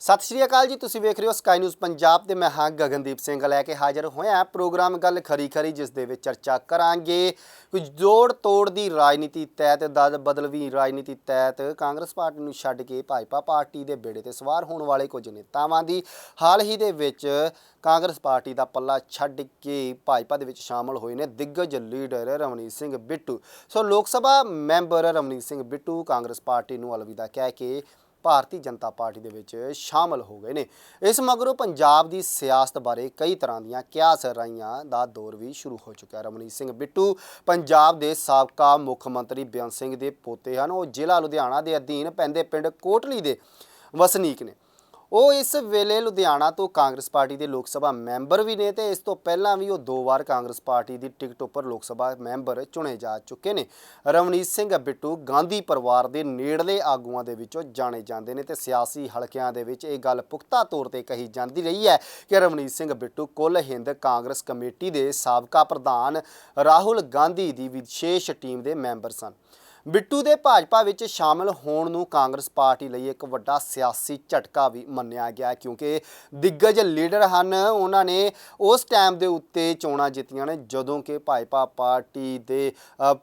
ਸਤਿ ਸ਼੍ਰੀ ਅਕਾਲ ਜੀ, ਤੁਸੀਂ ਵੇਖ ਰਹੇ ਹੋ ਸਕਾਈ ਨਿਊਜ਼ ਪੰਜਾਬ ਤੇ ਮੈਂ ਹਾਂ ਗਗਨਦੀਪ ਸਿੰਘ। ਲੈ ਕੇ ਹਾਜ਼ਰ ਹੋਇਆ ਪ੍ਰੋਗਰਾਮ ਗੱਲ ਖਰੀ ਖਰੀ ਜਿਸ ਦੇ ਵਿੱਚ ਚਰਚਾ ਕਰਾਂਗੇ। ਕੁਝ ਜੋੜ ਤੋੜ ਦੀ ਰਾਜਨੀਤੀ ਤਹਿਤ, ਦਦ ਬਦਲਵੀ ਰਾਜਨੀਤੀ ਤਹਿਤ, ਕਾਂਗਰਸ ਪਾਰਟੀ ਨੂੰ ਛੱਡ ਕੇ ਭਾਜਪਾ ਪਾਰਟੀ ਦੇ ਬੇੜੇ ਤੇ ਸਵਾਰ ਹੋਣ ਵਾਲੇ ਕੁਝ ਨੇਤਾਵਾਂ ਦੀ। ਹਾਲ ਹੀ ਦੇ ਵਿੱਚ ਕਾਂਗਰਸ ਪਾਰਟੀ ਦਾ ਪੱਲਾ ਛੱਡ ਕੇ ਭਾਜਪਾ ਦੇ ਵਿੱਚ ਸ਼ਾਮਲ ਹੋਏ ਨੇ ਦਿੱਗਜ leader Ramneet Singh Bittu. So Lok Sabha member Ramneet Singh Bittu Congress party ਨੂੰ ਅਲਵਿਦਾ ਕਹਿ ਕੇ ਭਾਰਤੀ ਜਨਤਾ ਪਾਰਟੀ ਦੇ ਵਿੱਚ ਸ਼ਾਮਲ ਹੋ ਗਏ ਨੇ। ਇਸ ਮਗਰੋਂ ਪੰਜਾਬ ਦੀ ਸਿਆਸਤ ਬਾਰੇ ਕਈ ਤਰ੍ਹਾਂ ਦੀਆਂ ਕਿਆਸ ਰਾਈਆਂ ਦਾ ਦੌਰ ਵੀ ਸ਼ੁਰੂ ਹੋ ਚੁੱਕਿਆ। ਰਮਨੀਤ ਸਿੰਘ ਬਿੱਟੂ, ਪੰਜਾਬ ਦੇ ਸਾਬਕਾ ਮੁੱਖ ਮੰਤਰੀ ਬੇਅੰਤ ਸਿੰਘ ਦੇ ਪੋਤੇ ਹਨ। ਉਹ ਜ਼ਿਲ੍ਹਾ ਲੁਧਿਆਣਾ ਦੇ ਅਧੀਨ ਪੈਂਦੇ ਪਿੰਡ ਕੋਟਲੀ ਦੇ ਵਸਨੀਕ ਨੇ। ਉਹ ਇਸ ਵੇਲੇ ਲੁਧਿਆਣਾ ਤੋਂ ਕਾਂਗਰਸ ਪਾਰਟੀ ਦੇ ਲੋਕ ਸਭਾ ਮੈਂਬਰ ਵੀ ਨੇ ਤੇ ਇਸ ਤੋਂ ਪਹਿਲਾਂ ਵੀ ਉਹ ਦੋ ਵਾਰ ਕਾਂਗਰਸ ਪਾਰਟੀ ਦੀ ਟਿਕਟ ਉੱਪਰ ਲੋਕ ਸਭਾ ਮੈਂਬਰ ਚੁਣੇ ਜਾ ਚੁੱਕੇ ਨੇ। ਰਵਨੀਤ ਸਿੰਘ ਬਿੱਟੂ ਗਾਂਧੀ ਪਰਿਵਾਰ ਦੇ ਨੇੜਲੇ ਆਗੂਆਂ ਦੇ ਵਿੱਚੋਂ ਜਾਣੇ ਜਾਂਦੇ ਨੇ ਤੇ ਸਿਆਸੀ ਹਲਕਿਆਂ ਦੇ ਵਿੱਚ ਇਹ ਗੱਲ ਪੁਖਤਾ ਤੌਰ ਤੇ ਕਹੀ ਜਾਂਦੀ ਰਹੀ ਹੈ ਕਿ ਰਵਨੀਤ ਸਿੰਘ ਬਿੱਟੂ ਕੁੱਲ ਹਿੰਦ ਕਾਂਗਰਸ ਕਮੇਟੀ ਦੇ ਸਾਬਕਾ ਪ੍ਰਧਾਨ ਰਾਹੁਲ ਗਾਂਧੀ ਦੀ ਵਿਸ਼ੇਸ਼ ਟੀਮ ਦੇ ਮੈਂਬਰ ਸਨ। ਬਿੱਟੂ ਦੇ ਭਾਜਪਾ ਵਿੱਚ ਸ਼ਾਮਲ ਹੋਣ ਨੂੰ ਕਾਂਗਰਸ ਪਾਰਟੀ ਲਈ ਇੱਕ ਵੱਡਾ ਸਿਆਸੀ ਝਟਕਾ ਵੀ ਮੰਨਿਆ ਗਿਆ ਕਿਉਂਕਿ ਦਿੱਗਜ ਲੀਡਰ ਹਨ, ਉਹਨਾਂ ਨੇ ਉਸ ਟਾਈਮ ਦੇ ਉੱਤੇ ਚੋਣਾਂ ਜਿੱਤੀਆਂ ਨੇ, ਜਦੋਂ ਕਿ ਭਾਜਪਾ ਪਾਰਟੀ ਦੇ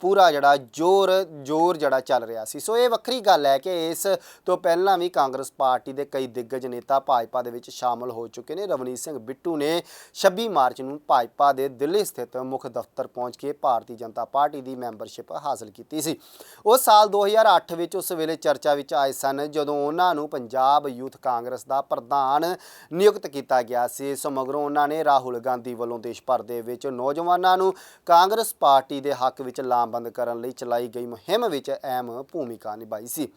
ਪੂਰਾ ਜਿਹੜਾ ਜ਼ੋਰ ਜ਼ੋਰ ਜਿਹੜਾ ਚੱਲ ਰਿਹਾ ਸੀ। ਸੋ ਇਹ ਵੱਖਰੀ ਗੱਲ ਹੈ ਕਿ ਇਸ ਤੋਂ ਪਹਿਲਾਂ ਵੀ ਕਾਂਗਰਸ ਪਾਰਟੀ ਦੇ ਕਈ ਦਿੱਗਜ ਨੇਤਾ ਭਾਜਪਾ ਦੇ ਵਿੱਚ ਸ਼ਾਮਲ ਹੋ ਚੁੱਕੇ ਨੇ। ਰਵਨੀਤ ਸਿੰਘ ਬਿੱਟੂ ਨੇ 26 ਮਾਰਚ ਨੂੰ ਭਾਜਪਾ ਦੇ ਦਿੱਲੀ ਸਥਿਤ ਮੁੱਖ ਦਫ਼ਤਰ ਪਹੁੰਚ ਕੇ ਭਾਰਤੀ ਜਨਤਾ ਪਾਰਟੀ ਦੀ ਮੈਂਬਰਸ਼ਿਪ ਹਾਸਲ ਕੀਤੀ ਸੀ। ਉਹ ਸਾਲ 2008 ਵਿੱਚ ਉਸ ਵੇਲੇ ਚਰਚਾ ਵਿੱਚ ਆਏ ਸਨ, ਜਦੋਂ ਉਹਨਾਂ ਨੂੰ ਪੰਜਾਬ ਯੂਥ ਕਾਂਗਰਸ ਦਾ ਪ੍ਰਧਾਨ ਨਿਯੁਕਤ ਕੀਤਾ ਗਿਆ ਸੀ। ਇਸ ਮਗਰੋਂ ਉਹਨਾਂ ਨੇ ਰਾਹੁਲ ਗਾਂਧੀ ਵੱਲੋਂ ਦੇਸ਼ ਭਰ ਦੇ ਵਿੱਚ ਨੌਜਵਾਨਾਂ ਨੂੰ ਕਾਂਗਰਸ ਪਾਰਟੀ ਦੇ ਹੱਕ ਵਿੱਚ ਲਾਮਬੰਦ ਕਰਨ ਲਈ ਚਲਾਈ ਗਈ ਮੁਹਿੰਮ ਵਿੱਚ ਅਹਿਮ ਭੂਮਿਕਾ ਨਿਭਾਈ ਸੀ।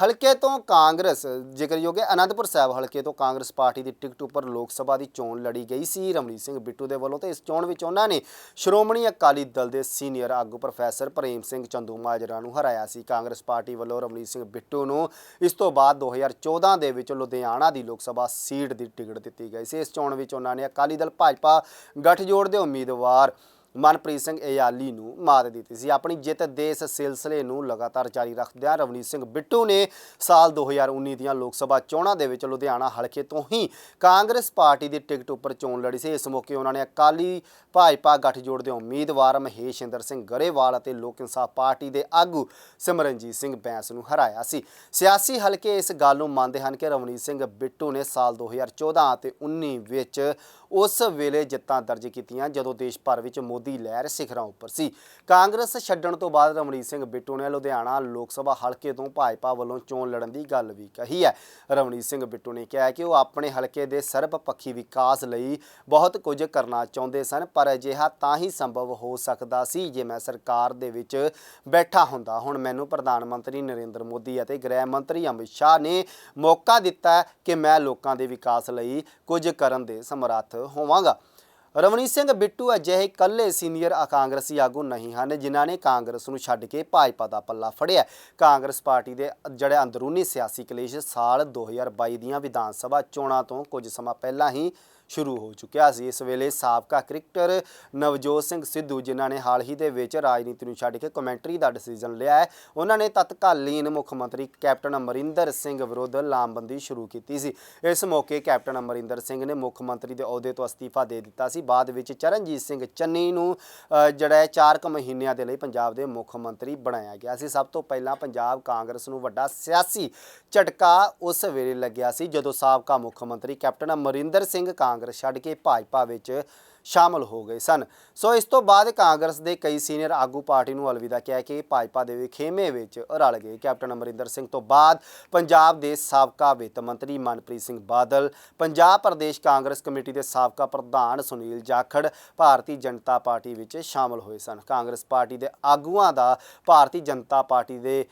ਹਲਕੇ ਤੋਂ ਕਾਂਗਰਸ, ਜ਼ਿਕਰਯੋਗ ਹੈ ਅਨੰਦਪੁਰ ਸਾਹਿਬ ਹਲਕੇ ਤੋਂ ਕਾਂਗਰਸ ਪਾਰਟੀ ਦੀ ਟਿਕਟ ਉੱਪਰ ਲੋਕ ਸਭਾ ਦੀ ਚੋਣ ਲੜੀ ਗਈ ਸੀ। ਰਮਨੀਤ ਸਿੰਘ ਬਿੱਟੂ ਦੇ ਵੱਲੋਂ ਤੇ ਇਸ ਚੋਣ ਵਿੱਚ ਉਹਨਾਂ ਨੇ ਸ਼੍ਰੋਮਣੀ ਅਕਾਲੀ ਦਲ ਦੇ ਸੀਨੀਅਰ ਆਗੂ ਪ੍ਰੋਫੈਸਰ ਪ੍ਰੇਮ ਸਿੰਘ ਚੰਦੂ ਮਾਜਰਾ ਨੂੰ ਹਰਾਇਆ ਸੀ। ਕਾਂਗਰਸ ਪਾਰਟੀ ਵੱਲੋਂ ਰਮਨੀਤ ਸਿੰਘ ਬਿੱਟੂ ਨੂੰ ਇਸ ਤੋਂ ਬਾਅਦ 2014 ਦੇ ਵਿੱਚ ਲੁਧਿਆਣਾ ਦੀ ਲੋਕ ਸਭਾ ਸੀਟ ਦੀ ਟਿਕਟ ਦਿੱਤੀ ਗਈ ਸੀ। ਇਸ ਚੋਣ ਵਿੱਚ ਉਹਨਾਂ ਨੇ ਅਕਾਲੀ ਦਲ, ਭਾਜਪਾ, ਗੱਠਜੋੜ ਦੇ ਉਮੀਦਵਾਰ ਮਨਪ੍ਰੀਤ ਸਿੰਘ ਏਆਲੀ ਨੂੰ ਮਾਤ ਦਿੱਤੀ ਸੀ। ਆਪਣੀ ਜਿੱਤ ਦੇ ਇਸ ਸਿਲਸਿਲੇ ਨੂੰ ਲਗਾਤਾਰ ਜਾਰੀ ਰੱਖਦਿਆਂ ਰਵਨੀਤ ਸਿੰਘ ਬਿੱਟੂ ਨੇ ਸਾਲ 2019 ਦੀਆਂ ਲੋਕ ਸਭਾ ਚੋਣਾਂ ਦੇ ਵਿੱਚ ਲੁਧਿਆਣਾ ਹਲਕੇ ਤੋਂ ਹੀ ਕਾਂਗਰਸ ਪਾਰਟੀ ਦੀ ਟਿਕਟ ਉੱਪਰ ਚੋਣ ਲੜੀ ਸੀ। ਇਸ ਮੌਕੇ ਉਹਨਾਂ ਨੇ ਅਕਾਲੀ ਭਾਜਪਾ ਗੱਠਜੋੜ ਦੇ ਉਮੀਦਵਾਰ ਮਹੇਸ਼ਿੰਦਰ ਸਿੰਘ ਗਰੇਵਾਲ ਅਤੇ ਲੋਕ ਇਨਸਾਫ ਪਾਰਟੀ ਦੇ ਆਗੂ ਸਿਮਰਨਜੀਤ ਸਿੰਘ ਬੈਂਸ ਨੂੰ ਹਰਾਇਆ ਸੀ। ਸਿਆਸੀ ਹਲਕੇ ਇਸ ਗੱਲ ਨੂੰ ਮੰਨਦੇ ਹਨ ਕਿ ਰਵਨੀਤ ਸਿੰਘ ਬਿੱਟੂ ਨੇ ਸਾਲ 2014 ਅਤੇ 19 ਵਿੱਚ ਉਸ ਵੇਲੇ ਜਿੱਤਾਂ ਦਰਜ ਕੀਤੀਆਂ ਜਦੋਂ ਦੇਸ਼ ਭਰ ਵਿੱਚ ਮੋਦੀ ਲਹਿਰ ਸਿਖਰਾਂ ਉੱਪਰ ਸੀ। ਕਾਂਗਰਸ ਛੱਡਣ ਤੋਂ ਬਾਅਦ ਰਮਣੀਤ ਸਿੰਘ ਬਿੱਟੂ ਨੇ ਲੁਧਿਆਣਾ ਲੋਕ ਸਭਾ ਹਲਕੇ ਤੋਂ ਭਾਜਪਾ ਵੱਲੋਂ ਚੋਣ ਲੜਨ ਦੀ ਗੱਲ ਵੀ ਕਹੀ ਹੈ। ਰਮਣੀਤ ਸਿੰਘ ਬਿੱਟੂ ਨੇ ਕਿਹਾ ਕਿ ਉਹ ਆਪਣੇ ਹਲਕੇ ਦੇ ਸਰਬਪੱਖੀ ਵਿਕਾਸ ਲਈ ਬਹੁਤ ਕੁਝ ਕਰਨਾ ਚਾਹੁੰਦੇ ਸਨ, ਪਰ ਅਜਿਹਾ ਤਾਂ ਹੀ ਸੰਭਵ ਹੋ ਸਕਦਾ ਸੀ ਜੇ ਮੈਂ ਸਰਕਾਰ ਦੇ ਵਿੱਚ ਬੈਠਾ ਹੁੰਦਾ। ਹੁਣ ਮੈਨੂੰ ਪ੍ਰਧਾਨ ਮੰਤਰੀ ਨਰਿੰਦਰ ਮੋਦੀ ਅਤੇ ਗ੍ਰਹਿ ਮੰਤਰੀ ਅਮਿਤ ਸ਼ਾਹ ਨੇ ਮੌਕਾ ਦਿੱਤਾ ਕਿ ਮੈਂ ਲੋਕਾਂ ਦੇ ਵਿਕਾਸ ਲਈ ਕੁਝ ਕਰਨ ਦੇ ਸਮਰੱਥ ਹੋਵਾਂਗਾ। ਰਵਨੀਤ ਸਿੰਘ ਬਿੱਟੂ ਅਜਿਹੇ ਇਕੱਲੇ ਸੀਨੀਅਰ ਕਾਂਗਰਸੀ ਆਗੂ ਨਹੀਂ ਹਨ, ਜਿਨ੍ਹਾਂ ਨੇ ਕਾਂਗਰਸ ਨੂੰ ਛੱਡ ਕੇ ਭਾਜਪਾ ਦਾ ਪੱਲਾ ਫੜਿਆ। ਕਾਂਗਰਸ ਪਾਰਟੀ ਦੇ ਜਿਹੜੇ ਅੰਦਰੂਨੀ ਸਿਆਸੀ ਕਲੇਸ਼ ਸਾਲ 2022 ਦੀਆਂ ਵਿਧਾਨ ਸਭਾ ਚੋਣਾਂ ਤੋਂ ਕੁਝ ਸਮਾਂ ਪਹਿਲਾਂ ਹੀ ਸ਼ੁਰੂ ਹੋ ਚੁੱਕਿਆ ਸੀ। ਇਸ ਵੇਲੇ ਸਾਬਕਾ ਕ੍ਰਿਕਟਰ ਨਵਜੋਤ ਸਿੰਘ ਸਿੱਧੂ, ਜਿਨ੍ਹਾਂ ਨੇ ਹਾਲ ਹੀ ਦੇ ਵਿੱਚ ਰਾਜਨੀਤੀ ਨੂੰ ਛੱਡ ਕੇ ਕਮੈਂਟਰੀ ਦਾ ਡਿਸੀਜਨ ਲਿਆ ਹੈ, ਉਹਨਾਂ ਨੇ ਤਤਕਾਲੀਨ ਮੁੱਖ ਮੰਤਰੀ ਕੈਪਟਨ ਅਮਰਿੰਦਰ ਸਿੰਘ ਵਿਰੁੱਧ ਲਾਮਬੰਦੀ ਸ਼ੁਰੂ ਕੀਤੀ ਸੀ। ਇਸ ਮੌਕੇ ਕੈਪਟਨ ਅਮਰਿੰਦਰ ਸਿੰਘ ਨੇ ਮੁੱਖ ਮੰਤਰੀ ਦੇ ਅਹੁਦੇ ਤੋਂ ਅਸਤੀਫਾ ਦੇ ਦਿੱਤਾ ਸੀ। ਬਾਅਦ ਵਿੱਚ ਚਰਨਜੀਤ ਸਿੰਘ ਚੰਨੀ ਨੂੰ ਜਿਹੜਾ ਹੈ 4 ਕੁ ਮਹੀਨਿਆਂ ਦੇ ਲਈ ਪੰਜਾਬ ਦੇ ਮੁੱਖ ਮੰਤਰੀ ਬਣਾਇਆ ਗਿਆ ਸੀ। ਸਭ ਤੋਂ ਪਹਿਲਾਂ ਪੰਜਾਬ ਕਾਂਗਰਸ ਨੂੰ ਵੱਡਾ ਸਿਆਸੀ ਝਟਕਾ ਉਸ ਵੇਲੇ ਲੱਗਿਆ ਸੀ, ਜਦੋਂ ਸਾਬਕਾ ਮੁੱਖ ਮੰਤਰੀ ਕੈਪਟਨ ਅਮਰਿੰਦਰ ਸਿੰਘ ਕਾਂਗਰਸ ਛੱਡ ਕੇ ਭਾਜਪਾ ਵਿੱਚ ਸ਼ਾਮਲ ਹੋ ਗਏ ਸਨ। ਸੋ ਇਸ ਤੋਂ ਬਾਅਦ ਕਾਂਗਰਸ ਦੇ ਕਈ ਸੀਨੀਅਰ ਆਗੂ ਪਾਰਟੀ ਨੂੰ ਅਲਵਿਦਾ ਕਹਿ ਕੇ ਭਾਜਪਾ ਦੇ ਖੇਮੇ ਵਿੱਚ ਰਲ ਗਏ। ਕੈਪਟਨ ਅਮਰਿੰਦਰ ਸਿੰਘ ਤੋਂ ਬਾਅਦ ਪੰਜਾਬ ਦੇ ਸਾਬਕਾ ਵਿੱਤ ਮੰਤਰੀ ਮਨਪ੍ਰੀਤ ਸਿੰਘ ਬਾਦਲ, ਪੰਜਾਬ ਪ੍ਰਦੇਸ਼ ਕਾਂਗਰਸ ਕਮੇਟੀ ਦੇ ਸਾਬਕਾ ਪ੍ਰਧਾਨ ਸੁਨੀਲ ਜਾਖੜ, ਭਾਰਤੀ ਜਨਤਾ ਪਾਰਟੀ ਵਿੱਚ ਸ਼ਾਮਲ ਹੋਏ ਸਨ। ਕਾਂਗਰਸ ਪਾਰਟੀ ਦੇ ਆਗੂਆਂ ਦਾ ਭਾਰਤੀ ਜਨਤਾ ਪਾਰਟੀ ਦੇ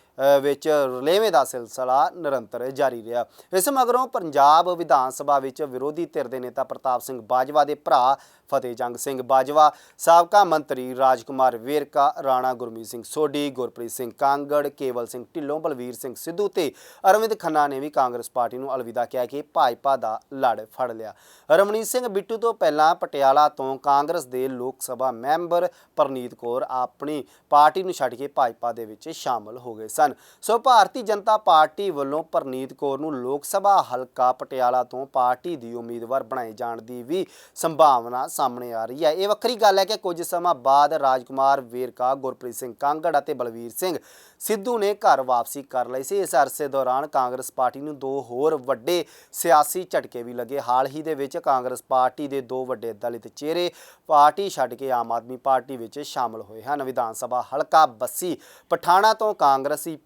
ਵਿੱਚ ਰਲੇਵੇਂ ਦਾ ਸਿਲਸਿਲਾ ਨਿਰੰਤਰ ਜਾਰੀ ਰਿਹਾ। ਇਸ ਮਗਰੋਂ ਪੰਜਾਬ ਵਿਧਾਨ ਸਭਾ ਵਿੱਚ ਵਿਰੋਧੀ ਧਿਰ ਦੇ ਨੇਤਾ ਪ੍ਰਤਾਪ ਸਿੰਘ ਬਾਜਵਾ ਦੇ ਭਰਾ ਫਤਿਹਜੰਗ ਸਿੰਘ ਬਾਜਵਾ, ਸਾਬਕਾ ਮੰਤਰੀ ਰਾਜਕੁਮਾਰ ਵੇਰਕਾ, ਰਾਣਾ ਗੁਰਮੀਤ ਸਿੰਘ ਸੋਢੀ, ਗੁਰਪ੍ਰੀਤ ਸਿੰਘ ਕਾਂਗੜ, ਕੇਵਲ ਸਿੰਘ ਢਿੱਲੋਂ, ਬਲਵੀਰ ਸਿੰਘ ਸਿੱਧੂ ਤੇ ਅਰਵਿੰਦ ਖੰਨਾ ਨੇ ਵੀ ਕਾਂਗਰਸ ਪਾਰਟੀ ਨੂੰ ਅਲਵਿਦਾ ਕਿਹਾ ਕਿ ਭਾਜਪਾ ਦਾ ਲੜ ਫੜ ਲਿਆ। ਰਮਨੀਤ ਸਿੰਘ ਬਿੱਟੂ ਤੋਂ ਪਹਿਲਾਂ ਪਟਿਆਲਾ ਤੋਂ ਕਾਂਗਰਸ ਦੇ ਲੋਕ ਸਭਾ ਮੈਂਬਰ ਪਰਨੀਤ ਕੌਰ ਆਪਣੀ ਪਾਰਟੀ ਨੂੰ ਛੱਡ ਕੇ ਭਾਜਪਾ ਦੇ ਵਿੱਚ ਸ਼ਾਮਲ ਹੋ ਗਏ ਸਨ। ਸੋ ਭਾਰਤੀ ਜਨਤਾ ਪਾਰਟੀ ਵੱਲੋਂ ਪਰਨੀਤ ਕੌਰ ਨੂੰ ਲੋਕ ਸਭਾ ਹਲਕਾ ਪਟਿਆਲਾ ਤੋਂ ਪਾਰਟੀ ਦੀ ਉਮੀਦਵਾਰ ਬਣਾਏ ਜਾਣ ਦੀ ਵੀ ਸੰਭਾਵਨਾ ਸਾਹਮਣੇ ਆ ਰਹੀ ਹੈ। ਇਹ ਵੱਖਰੀ ਗੱਲ ਹੈ ਕਿ ਕੁਝ ਸਮਾਂ ਬਾਅਦ ਰਾਜਕੁਮਾਰ ਵੇਰਕਾ, ਗੁਰਪ੍ਰੀਤ ਸਿੰਘ ਕਾਂਗੜ ਅਤੇ ਬਲਵੀਰ ਸਿੰਘ ਸਿੱਧੂ ਨੇ ਘਰ ਵਾਪਸੀ ਕਰ ਲਈ ਸੀ। ਇਸ ਅਰਸੇ ਦੌਰਾਨ ਕਾਂਗਰਸ ਪਾਰਟੀ ਨੂੰ ਦੋ ਹੋਰ ਵੱਡੇ ਸਿਆਸੀ ਝਟਕੇ ਵੀ ਲੱਗੇ। ਹਾਲ ਹੀ ਦੇ ਵਿੱਚ ਕਾਂਗਰਸ ਪਾਰਟੀ ਦੇ ਦੋ ਵੱਡੇ ਦਲਿਤ ਚਿਹਰੇ ਪਾਰਟੀ ਛੱਡ ਕੇ ਆਮ ਆਦਮੀ ਪਾਰਟੀ ਵਿੱਚ ਸ਼ਾਮਲ ਹੋਏ ਹਨ। ਵਿਧਾਨ ਸਭਾ ਹਲਕਾ ਬੱਸੀ ਪਠਾਣਾ ਤੋਂ ਕਾਂਗਰਸੀ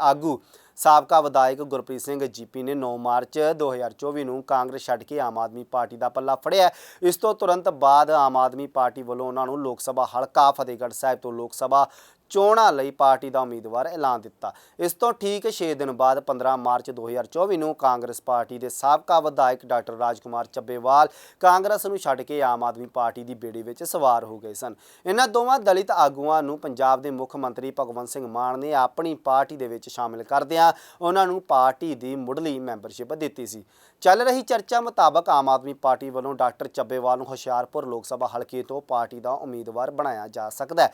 ਆਗੂ ਸਾਬਕਾ ਵਿਧਾਇਕ ਗੁਰਪ੍ਰੀਤ ਸਿੰਘ ਜੀਪੀ ਨੇ 9 ਮਾਰਚ 2024 ਨੂੰ ਕਾਂਗਰਸ ਛੱਡ ਕੇ ਆਮ ਆਦਮੀ ਪਾਰਟੀ ਦਾ ਪੱਲਾ ਫੜਿਆ। ਇਸ ਤੋਂ ਤੁਰੰਤ ਬਾਅਦ ਆਮ ਆਦਮੀ ਪਾਰਟੀ ਵੱਲੋਂ ਉਹਨਾਂ ਨੂੰ ਲੋਕ ਸਭਾ ਹਲਕਾ ਫਤਿਹਗੜ੍ਹ ਸਾਹਿਬ ਤੋਂ ਲੋਕ ਸਭਾ ਚੋਣਾਂ ਲਈ ਪਾਰਟੀ ਦਾ ਉਮੀਦਵਾਰ ਐਲਾਨ ਦਿੱਤਾ। ਇਸ ਤੋਂ ਠੀਕ 6 ਦਿਨ ਬਾਅਦ 15 ਮਾਰਚ 2024 ਨੂੰ ਕਾਂਗਰਸ ਪਾਰਟੀ ਦੇ ਸਾਬਕਾ ਵਿਧਾਇਕ ਡਾਕਟਰ ਰਾਜਕੁਮਾਰ ਚੱਬੇਵਾਲ ਕਾਂਗਰਸ ਨੂੰ ਛੱਡ ਕੇ ਆਮ ਆਦਮੀ ਪਾਰਟੀ ਦੀ ਬੇੜੀ ਵਿੱਚ ਸਵਾਰ ਹੋ ਗਏ ਸਨ। ਇਹਨਾਂ ਦੋਵਾਂ ਦਲਿਤ ਆਗੂਆਂ ਨੂੰ ਪੰਜਾਬ ਦੇ ਮੁੱਖ ਮੰਤਰੀ ਭਗਵੰਤ ਸਿੰਘ ਮਾਨ ਨੇ ਆਪਣੀ ਪਾਰਟੀ ਦੇ ਵਿੱਚ ਸ਼ਾਮਿਲ ਕਰਦਿਆਂ ਉਹਨਾਂ ਨੂੰ ਪਾਰਟੀ ਦੀ ਮੁੱਢਲੀ ਮੈਂਬਰਸ਼ਿਪ ਦਿੱਤੀ ਸੀ। ਚੱਲ ਰਹੀ ਚਰਚਾ ਮੁਤਾਬਕ ਆਮ ਆਦਮੀ ਪਾਰਟੀ ਵੱਲੋਂ ਡਾਕਟਰ ਚੱਬੇਵਾਲ ਨੂੰ ਹੁਸ਼ਿਆਰਪੁਰ ਲੋਕ ਸਭਾ ਹਲਕੇ ਤੋਂ ਪਾਰਟੀ ਦਾ ਉਮੀਦਵਾਰ ਬਣਾਇਆ ਜਾ ਸਕਦਾ ਹੈ।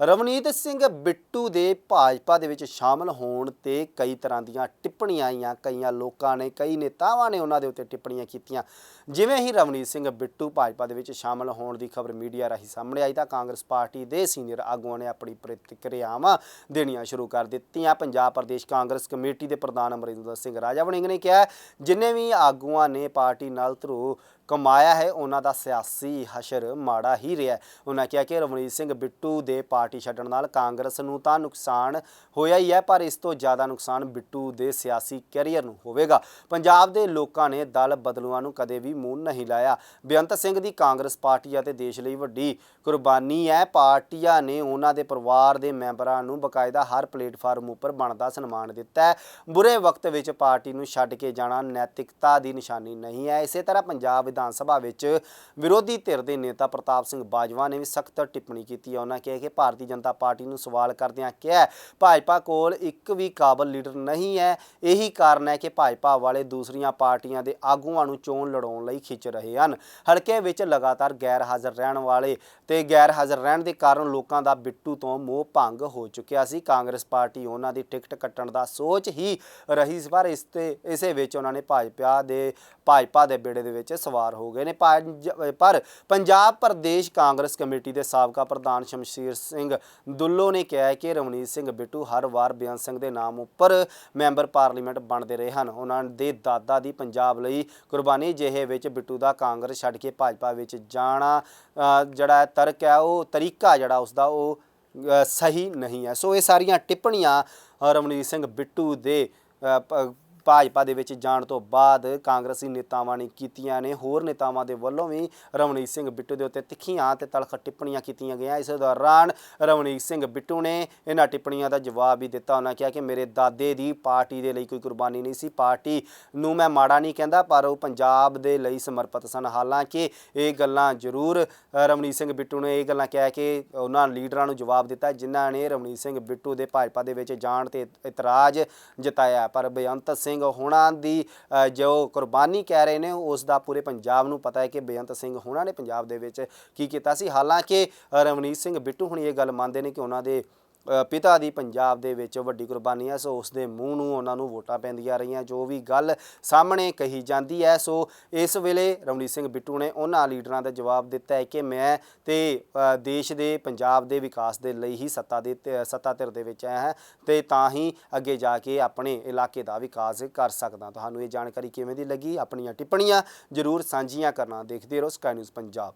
ਰਵਨੀਤ ਸਿੰਘ ਬਿੱਟੂ ਦੇ ਭਾਜਪਾ ਦੇ ਵਿੱਚ ਸ਼ਾਮਲ ਹੋਣ ਤੇ ਕਈ ਤਰ੍ਹਾਂ ਦੀਆਂ ਟਿੱਪਣੀਆਂ ਆਈਆਂ। ਕਈਆਂ ਲੋਕਾਂ ਨੇ, ਕਈ ਨੇਤਾਵਾਂ ਨੇ ਉਹਨਾਂ ਦੇ ਉੱਤੇ ਟਿੱਪਣੀਆਂ ਕੀਤੀਆਂ। ਜਿਵੇਂ ਹੀ ਰਵਨੀਤ ਸਿੰਘ ਬਿੱਟੂ ਭਾਜਪਾ ਦੇ ਵਿੱਚ ਸ਼ਾਮਲ ਹੋਣ ਦੀ ਖਬਰ ਮੀਡੀਆ ਰਾਹੀਂ ਸਾਹਮਣੇ ਆਈ ਤਾਂ ਕਾਂਗਰਸ ਪਾਰਟੀ ਦੇ ਸੀਨੀਅਰ ਆਗੂਆਂ ਨੇ ਆਪਣੀ ਪ੍ਰਤੀਕਿਰਿਆਵਾਂ ਦੇਣੀਆਂ ਸ਼ੁਰੂ ਕਰ ਦਿੱਤੀਆਂ। ਪੰਜਾਬ ਪ੍ਰਦੇਸ਼ ਕਾਂਗਰਸ ਕਮੇਟੀ ਦੇ ਪ੍ਰਧਾਨ ਅਮਰਿੰਦਰ ਸਿੰਘ ਰਾਜਾ ਵੜਿੰਗ ਨੇ ਕਿਹਾ, ਜਿੰਨੇ ਵੀ ਆਗੂਆਂ ਨੇ ਪਾਰਟੀ ਨਾਲ ਧਰੂ ਕਮਾਇਆ ਹੈ, ਉਹਨਾਂ ਦਾ ਸਿਆਸੀ ਹਸ਼ਰ ਮਾੜਾ ਹੀ ਰਿਹਾ ਉਹਨਾਂ ਕਿਹਾ ਕਿ ਰਵਨੀਤ ਸਿੰਘ ਬਿੱਟੂ ਦੇ ਪਾਰਟੀ ਪਾਰਟੀ ਛੱਡਣ ਨਾਲ ਕਾਂਗਰਸ ਨੂੰ ਤਾਂ ਨੁਕਸਾਨ ਹੋਇਆ ਹੀ ਹੈ, ਪਰ ਇਸ ਤੋਂ ਜ਼ਿਆਦਾ ਨੁਕਸਾਨ ਬਿੱਟੂ ਦੇ ਸਿਆਸੀ ਕੈਰੀਅਰ ਨੂੰ ਹੋਵੇਗਾ। ਪੰਜਾਬ ਦੇ ਲੋਕਾਂ ਨੇ ਦਲ ਬਦਲੂਆਂ ਨੂੰ ਕਦੇ ਵੀ ਮੂੰਹ ਨਹੀਂ ਲਾਇਆ। ਬੇਅੰਤ ਸਿੰਘ ਦੀ ਕਾਂਗਰਸ ਪਾਰਟੀ ਅਤੇ ਦੇਸ਼ ਲਈ ਵੱਡੀ ਕੁਰਬਾਨੀ ਹੈ। ਪਾਰਟੀਆਂ ਨੇ ਉਹਨਾਂ ਦੇ ਪਰਿਵਾਰ ਦੇ ਮੈਂਬਰਾਂ ਨੂੰ ਬਕਾਇਦਾ ਹਰ ਪਲੇਟਫਾਰਮ ਉੱਪਰ ਬਣਦਾ ਸਨਮਾਨ ਦਿੱਤਾ ਹੈ। ਬੁਰੇ ਵਕਤ ਵਿੱਚ ਪਾਰਟੀ ਨੂੰ ਛੱਡ ਕੇ ਜਾਣਾ ਨੈਤਿਕਤਾ ਦੀ ਨਿਸ਼ਾਨੀ ਨਹੀਂ ਹੈ। ਇਸੇ ਤਰ੍ਹਾਂ ਪੰਜਾਬ ਵਿਧਾਨ ਸਭਾ ਵਿੱਚ ਵਿਰੋਧੀ ਧਿਰ ਦੇ ਨੇਤਾ ਪ੍ਰਤਾਪ ਸਿੰਘ ਬਾਜਵਾ ਨੇ ਵੀ ਸਖਤ ਟਿੱਪਣੀ ਕੀਤੀ ਹੈ। ਉਹਨਾਂ ਕਿਹਾ ਕਿ ਭਾਰਤੀ ਭਾਰਤੀ ਜਨਤਾ ਪਾਰਟੀ ਨੂੰ ਸਵਾਲ ਕਰਦਿਆਂ ਕਿਹਾ, ਭਾਜਪਾ ਕੋਲ ਇੱਕ ਵੀ ਕਾਬਲ ਲੀਡਰ ਨਹੀਂ ਹੈ। ਇਹੀ ਕਾਰਨ ਹੈ ਕਿ ਭਾਜਪਾ ਵਾਲੇ ਦੂਸਰੀਆਂ ਪਾਰਟੀਆਂ ਦੇ ਆਗੂਆਂ ਨੂੰ ਚੋਣ ਲੜਾਉਣ ਲਈ ਖਿੱਚ ਰਹੇ ਹਨ। ਹਲਕੇ ਵਿੱਚ ਲਗਾਤਾਰ ਗੈਰ ਹਾਜ਼ਰ ਰਹਿਣ ਵਾਲੇ ਤੇ ਗੈਰ ਹਾਜ਼ਰ ਰਹਿਣ ਦੇ ਕਾਰਨ ਲੋਕਾਂ ਦਾ ਬਿੱਟੂ ਤੋਂ ਮੋਹ ਭੰਗ ਹੋ ਚੁੱਕਿਆ ਸੀ। ਕਾਂਗਰਸ ਪਾਰਟੀ ਉਹਨਾਂ ਦੀ ਟਿਕਟ ਕੱਟਣ ਦਾ ਸੋਚ ਹੀ ਰਹੀ ਸੀ, ਪਰ ਇਸ ਤੇ, ਇਸੇ ਵਿੱਚ ਉਹਨਾਂ ਨੇ ਭਾਜਪਾ ਦੇ ਭਾਜਪਾ ਦੇ ਬੇੜੇ ਦੇ ਵਿੱਚ ਸਵਾਰ ਹੋ ਗਏ ਨੇ। ਪੰਜ- ਪਰ ਪੰਜਾਬ ਪ੍ਰਦੇਸ਼ ਕਾਂਗਰਸ ਕਮੇਟੀ ਦੇ ਸਾਬਕਾ ਪ੍ਰਧਾਨ ਸ਼ਮਸ਼ੀਰ ਸਿੰਘ ਦੁੱਲੋ ਨੇ ਕਿਹਾ ਹੈ ਕਿ ਰਵਨੀਤ ਸਿੰਘ ਬਿੱਟੂ ਹਰ ਵਾਰ ਬੇਅੰਤ ਸਿੰਘ ਦੇ ਨਾਮ ਉੱਪਰ ਮੈਂਬਰ ਪਾਰਲੀਮੈਂਟ ਬਣਦੇ ਰਹੇ ਹਨ। ਉਹਨਾਂ ਦੇ ਦਾਦਾ ਦੀ ਪੰਜਾਬ ਲਈ ਕੁਰਬਾਨੀ ਜਿਹੇ ਵਿੱਚ ਬਿੱਟੂ ਦਾ ਕਾਂਗਰਸ ਛੱਡ ਕੇ ਭਾਜਪਾ ਵਿੱਚ ਜਾਣਾ ਜਿਹੜਾ ਤਰਕ ਹੈ ਉਹ ਤਰੀਕਾ ਜਿਹੜਾ ਉਸਦਾ ਉਹ ਸਹੀ ਨਹੀਂ ਹੈ। ਸੋ ਇਹ ਸਾਰੀਆਂ ਟਿੱਪਣੀਆਂ ਅ, ਰਵਨੀਤ ਸਿੰਘ ਬਿੱਟੂ ਦੇ ਭਾਜਪਾ ਦੇ ਵਿੱਚ ਜਾਣ ਤੋਂ ਬਾਅਦ ਕਾਂਗਰਸੀ ਨੇਤਾਵਾਂ ਨੇ ਕੀਤੀਆਂ ਨੇ, ਹੋਰ ਨੇਤਾਵਾਂ ਦੇ ਵੱਲੋਂ ਵੀ ਰਵਨੀਤ ਸਿੰਘ ਬਿੱਟੂ ਦੇ ਉੱਤੇ ਤਿੱਖੀਆਂ ਤੇ ਤਲਖ ਟਿੱਪਣੀਆਂ ਕੀਤੀਆਂ ਗਈਆਂ। ਇਸ ਦੌਰਾਨ ਰਵਨੀਤ ਸਿੰਘ ਬਿੱਟੂ ਨੇ ਇਹਨਾਂ ਟਿੱਪਣੀਆਂ ਦਾ ਜਵਾਬ ਵੀ ਦਿੱਤਾ। ਉਹਨਾਂ ਕਿਹਾ ਕਿ ਮੇਰੇ ਦਾਦੇ ਦੀ ਪਾਰਟੀ ਦੇ ਲਈ ਕੋਈ ਕੁਰਬਾਨੀ ਨਹੀਂ ਸੀ। ਪਾਰਟੀ ਨੂੰ ਮੈਂ ਮਾੜਾ ਨਹੀਂ ਕਹਿੰਦਾ, ਪਰ ਉਹ ਪੰਜਾਬ ਦੇ ਲਈ ਸਮਰਪਿਤ ਸਨ। ਹਾਲਾਂਕਿ ਇਹ ਗੱਲਾਂ ਜ਼ਰੂਰ ਰਵਨੀਤ ਸਿੰਘ ਬਿੱਟੂ ਨੇ ਇਹ ਗੱਲਾਂ ਕਹਿ ਕੇ ਉਹਨਾਂ ਲੀਡਰਾਂ ਨੂੰ ਜਵਾਬ ਦਿੱਤਾ, ਜਿਨ੍ਹਾਂ ਨੇ ਰਵਨੀਤ ਸਿੰਘ ਬਿੱਟੂ ਦੇ ਭਾਜਪਾ ਦੇ ਵਿੱਚ ਜਾਣ ਤੇ ਇਤਰਾਜ਼ ਜਤਾਇਆ। ਪਰ ਬੇਅੰਤ ਸਿੰਘ ਸਿੰਘ ਹੋਣਾ ਦੀ ਅ, ਜੋ ਕੁਰਬਾਨੀ ਕਹਿ ਰਹੇ ਨੇ ਉਸ ਦਾ ਪੂਰੇ ਪੰਜਾਬ ਨੂੰ ਪਤਾ ਹੈ ਕਿ ਬੇਅੰਤ ਸਿੰਘ ਹੋਣਾ ਨੇ ਪੰਜਾਬ ਦੇ ਵਿੱਚ ਕੀ ਕੀਤਾ ਸੀ। ਹਾਲਾਂਕਿ ਰਵਨੀਤ ਸਿੰਘ ਬਿੱਟੂ ਹੁਣ ਇਹ ਗੱਲ ਮੰਨਦੇ ਨੇ ਕਿ ਉਹਨਾਂ ਦੇ ਪਿਤਾ ਦੀ ਪੰਜਾਬ ਦੇ ਵਿੱਚ ਵੱਡੀ ਕੁਰਬਾਨੀ ਹੈ, ਸੋ ਉਸ ਦੇ ਮੂੰਹ ਨੂੰ ਉਹਨਾਂ ਨੂੰ ਵੋਟਾਂ ਪੈਂਦੀਆਂ ਰਹੀਆਂ, ਜੋ ਵੀ ਗੱਲ ਸਾਹਮਣੇ ਕਹੀ ਜਾਂਦੀ ਹੈ। ਸੋ ਇਸ ਵੇਲੇ ਰਵਨੀਤ ਸਿੰਘ ਬਿੱਟੂ ਨੇ ਉਹਨਾਂ ਲੀਡਰਾਂ ਦਾ ਜਵਾਬ ਦਿੱਤਾ ਹੈ ਕਿ ਮੈਂ ਤੇ ਦੇਸ਼ ਦੇ, ਪੰਜਾਬ ਦੇ ਵਿਕਾਸ ਦੇ ਲਈ ਹੀ ਸੱਤਾ ਦੇ ਸੱਤਾ ਧਿਰ ਦੇ ਵਿੱਚ ਆਇਆ ਹਾਂ ਤੇ ਤਾਂ ਹੀ ਅੱਗੇ ਜਾ ਕੇ ਆਪਣੇ ਇਲਾਕੇ ਦਾ ਵਿਕਾਸ ਕਰ ਸਕਦਾ। ਤੁਹਾਨੂੰ ਇਹ ਜਾਣਕਾਰੀ ਕਿਵੇਂ ਦੀ ਲੱਗੀ? ਆਪਣੀਆਂ ਟਿੱਪਣੀਆਂ ਜ਼ਰੂਰ ਸਾਂਝੀਆਂ ਕਰਨਾ ਦੇਖਦੇ ਰਹੋ। Sky News Punjab.